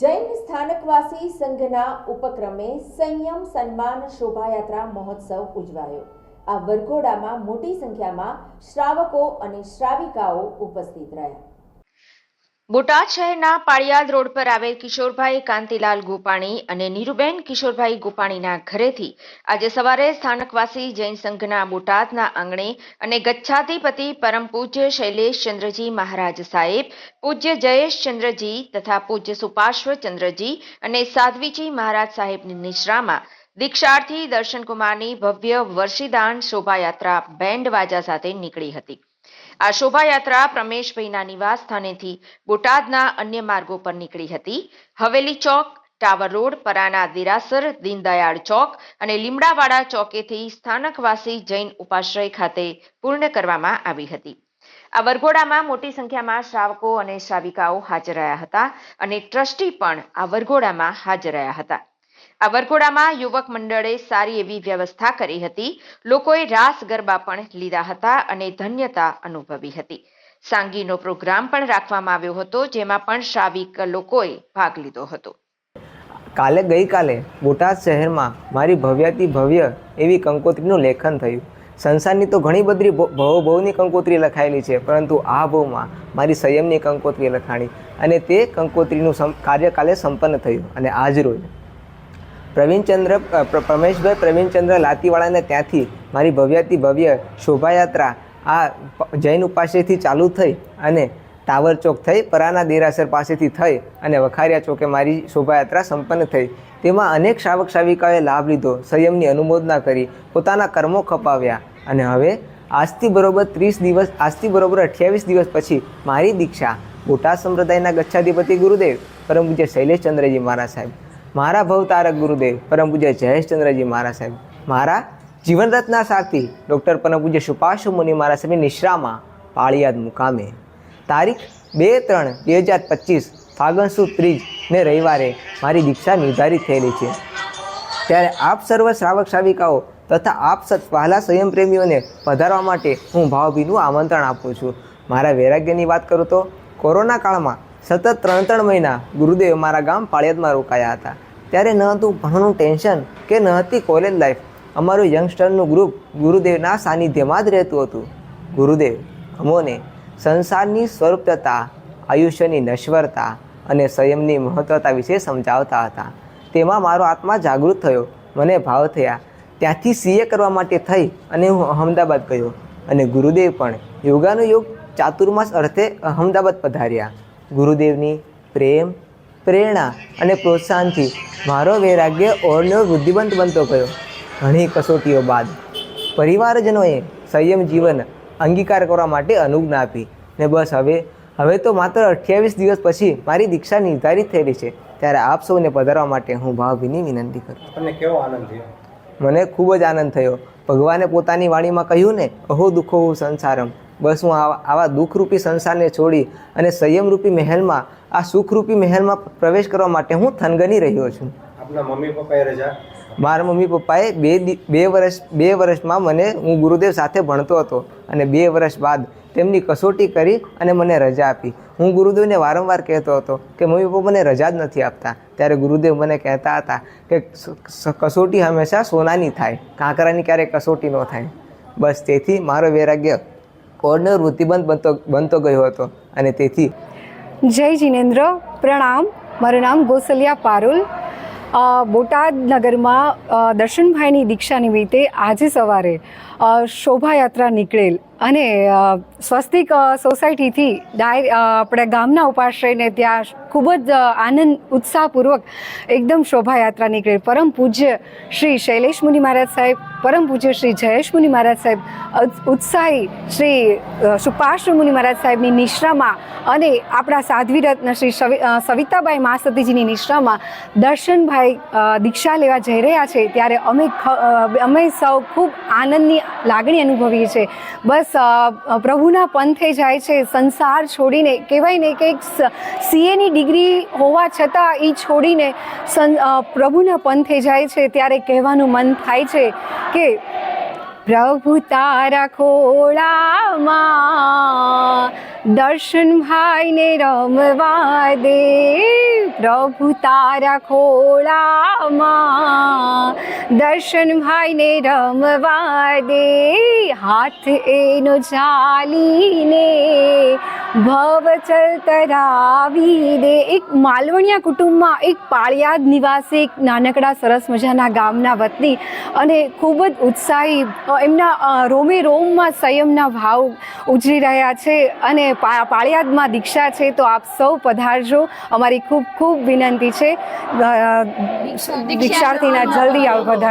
જૈન સ્થાનકવાસી સંઘના ઉપક્રમે સંયમ સન્માન શોભાયાત્રા મહોત્સવ ઉજવાયો. આ વરઘોડામાં મોટી સંખ્યામાં શ્રાવકો અને શ્રાવિકાઓ ઉપસ્થિત રહ્યા. બોટાદ શહેરના પાળિયાદ રોડ પર આવેલ કિશોરભાઈ કાંતિલાલ ગોપાણી અને નીરુબેન કિશોરભાઈ ગોપાણીના ઘરેથી આજે સવારે સ્થાનકવાસી જૈન સંઘના બોટાદના આંગણે અને ગચ્છાધિપતિ પરમ પૂજ્ય શૈલેષચંદ્રજી મહારાજ સાહેબ, પૂજ્ય જયેશચંદ્રજી તથા પૂજ્ય સુપાર્શ્વચંદ્રજી અને સાધ્વીજી મહારાજ સાહેબની નિશ્રામાં દીક્ષાર્થી દર્શનકુમારની ભવ્ય વર્ષીદાન શોભાયાત્રા બેન્ડ વાજા સાથે નીકળી હતી. આ શોભાયાત્રા પ્રમેશભાઈના નિવાસ સ્થાનેથી બોટાદના અન્ય માર્ગો પર નીકળી હતી. હવેલી ચોક, ટાવર રોડ, પરાના દિરાસર, દીનદયાળ ચોક અને લીમડાવાડા ચોકેથી સ્થાનકવાસી જૈન ઉપાશ્રય ખાતે પૂર્ણ કરવામાં આવી હતી. આ વરઘોડામાં મોટી સંખ્યામાં શ્રાવકો અને શ્રાવિકાઓ હાજર રહ્યા હતા અને ટ્રસ્ટી પણ આ વરઘોડામાં હાજર રહ્યા હતા. આ વરઘોડામાં યુવક મંડળે સારી એવી વ્યવસ્થા કરી હતી. લોકોએ રાસ ગરબા પણ લીધા હતા અને ધન્યતા અનુભવી હતી. સાંગીનો પ્રોગ્રામ પણ રાખવામાં આવ્યો હતો, જેમાં પણ શ્રાવિક લોકોએ ભાગ લીધો હતો. કાલે ગઈકાલે બોટાદ શહેરમાં મારી ભવ્યાતી ભવ્ય એવી કંકોત્રીનું લેખન થયું. સંસારની તો ઘણી બધી ભવ ભવની કંકોત્રી લખાયેલી છે, પરંતુ આ ભવમાં મારી સંયમની કંકોત્રી લખાણી અને તે કંકોત્રીનું કાર્ય કાલે સંપન્ન થયું અને આજ રોજ પ્રવીણચંદ્ર પ્રમેશભાઈ પ્રવીણચંદ્ર લાતીવાળાને ત્યાંથી મારી ભવ્યાતી ભવ્ય શોભાયાત્રા આ જૈન ઉપાશ્રયથી ચાલુ થઈ અને ટાવર ચોક થઈ, પરાના દેરાસર પાસેથી થઈ અને વખારિયા ચોકે મારી શોભાયાત્રા સંપન્ન થઈ. તેમાં અનેક શ્રાવક શ્રાવિકાઓએ લાભ લીધો, સંયમની અનુમોદના કરી, પોતાના કર્મો ખપાવ્યા અને હવે આજથી બરોબર ત્રીસ દિવસ, આજથી બરોબર અઠ્યાવીસ દિવસ પછી મારી દીક્ષા બોટાદ સંપ્રદાયના ગચ્છાધિપતિ ગુરુદેવ પરમ પૂજ્ય શૈલેષચંદ્રજી મહારાજ સાહેબ. મારા ભવતારક ગુરુદેવ પરમ પૂજ્ય જયેશચંદ્રજી મહારાજ સાહેબ. મારા જીવનરત્ના સાથી ડૉક્ટર પરમ પૂજ્ય સુપાશુ મુનિ મહારાજ સાહેબની નિશ્રામાં પાળિયાદ મુકામે. તારીખ બે ત્રણ બે હજાર પચીસ ફાગણ સુદ ત્રીજ ને રવિવારે મારી દીક્ષા નિર્ધારિત થયેલી છે. ત્યારે આપ સર્વ શ્રાવક શ્રાવિકાઓ તથા આપ સત વહાલા સંયમ પ્રેમીઓને પધારવા માટે હું ભાવભીનું આમંત્રણ આપું છું. મારા વૈરાગ્યની વાત કરું તો કોરોના કાળમાં સતત ત્રણ ત્રણ મહિના ગુરુદેવ મારા ગામ પાળિયાદમાં રોકાયા હતા. ત્યારે ન હતું ભણવાનું ટેન્શન કે ન હતી કોલેજ લાઈફ અમારું યંગસ્ટરનું ગ્રુપ ગુરુદેવના સાનિધ્યમાં જ રહેતું હતું. ગુરુદેવ, અમોને સંસારની સ્વરૂપતા, આયુષ્યની નશ્વરતા અને સંયમની મહત્વતા વિશે સમજાવતા હતા. તેમાં મારો આત્મા જાગૃત થયો. મને ભાવ થયા. ત્યાંથી સીએ કરવા માટે થઈ અને હું અહમદાબાદ ગયો. અને ગુરુદેવ પણ યોગાનુયોગ ચાતુર્માસ અર્થે અહમદાબાદ પધાર્યા. ગુરુદેવની પ્રેમ પ્રેરણા અને પ્રોત્સાહનથી મારો વૈરાગ્ય ઓરનો બુદ્ધિવંત બનતો ગયો. ઘણી કસોટીઓ બાદ પરિવારજનોએ સંયમ જીવન અંગીકાર કરવા માટે અનુજ્ઞા આપી ને બસ હવે હવે તો માત્ર અઠ્યાવીસ દિવસ પછી મારી દીક્ષા નિર્ધારિત થયેલી છે. ત્યારે આપ સૌને પધારવા માટે હું ભાવભીની વિનંતી કરું તમને કેવો આનંદ થયો? મને ખૂબ જ આનંદ થયો. ભગવાને પોતાની વાણીમાં કહ્યું ને અહો દુઃખો હું સંસારમ. બસ હું આવા આવા દુઃખરૂપી સંસારને છોડી અને સંયમરૂપી મહેલમાં આ સુખરૂપી મહેલમાં પ્રવેશ કરવા માટે હું થનગની રહ્યો છું. આપના મમ્મી પપ્પાએ રજા? મારા મમ્મી પપ્પાએ બે દી- બે વર્ષ બે વર્ષમાં મને હું ગુરુદેવ સાથે ભણતો હતો અને બે વર્ષ બાદ તેમની કસોટી કરી અને મને રજા આપી. હું ગુરુદેવને વારંવાર કહેતો હતો કે મમ્મી પપ્પા મને રજા જ નથી આપતા. ત્યારે ગુરુદેવ મને કહેતા હતા કે કસોટી હંમેશા સોનાની થાય કાંકરાની ક્યારેય કસોટી ન થાય. બસ તેથી મારો વૈરાગ્ય કોર્નર વૃત્તિબંધ બનતો બનતો ગયો હતો અને તેથી જય જિનેન્દ્ર, પ્રણામ. મારું નામ ગોસલિયા પારુલ. બોટાદ નગરમાં દર્શનભાઈની દીક્ષા નિમિત્તે આજે સવારે શોભાયાત્રા નીકળેલ. અને સ્વસ્તિક સોસાયટીથી ડાયરે આપણે ગામના ઉપાશ્રયને ત્યાં ખૂબ જ આનંદ ઉત્સાહપૂર્વક એકદમ શોભાયાત્રા નીકળી. પરમ પૂજ્ય શ્રી શૈલેષ મુનિ મહારાજ સાહેબ પરમ પૂજ્ય શ્રી જયેશ મુનિ મહારાજ સાહેબ ઉત્સાહી શ્રી અ, સુપાર્શ્વ મુનિ મહારાજ સાહેબની નિશ્રામાં અને આપણા સાધ્વી રત્ન શ્રી સવિતાબાઈ મહાસતીજીની નિશ્રામાં દર્શનભાઈ દીક્ષા લેવા જઈ રહ્યા છે. ત્યારે અમે અમે સૌ ખૂબ આનંદની લાગણી અનુભવીએ છીએ. બસ અ, પ્રભુના પંથે જાય છે સંસાર છોડીને. કહેવાય ને કે સીએની ડિગ્રી હોવા છતાં એ છોડીને સં પ્રભુના પંથે જાય છે. ત્યારે કહેવાનું મન થાય છે કે પ્રભુ તારા ખોળામાં દર્શન ભાઈને રમવા દે. પ્રભુ તારા ખોળામાં દર્શન ભાઈને રમવા દે. હાથ એનો ચાલીને ભવ ચલતરાવી દે. એક માલવણિયા કુટુંબમાં એક પાળિયાદ નિવાસી એક નાનકડા સરસ મજાના ગામના વતની અને ખૂબ જ ઉત્સાહી એમના રોમે રોમમાં સંયમના ભાવ ઉજરી રહ્યા છે અને પાળિયાદમાં દીક્ષા છે તો આપ સૌ પધારજો. અમારી ખૂબ ખૂબ વિનંતી છે. દીક્ષાર્થીના જલ્દી આવ પધાર.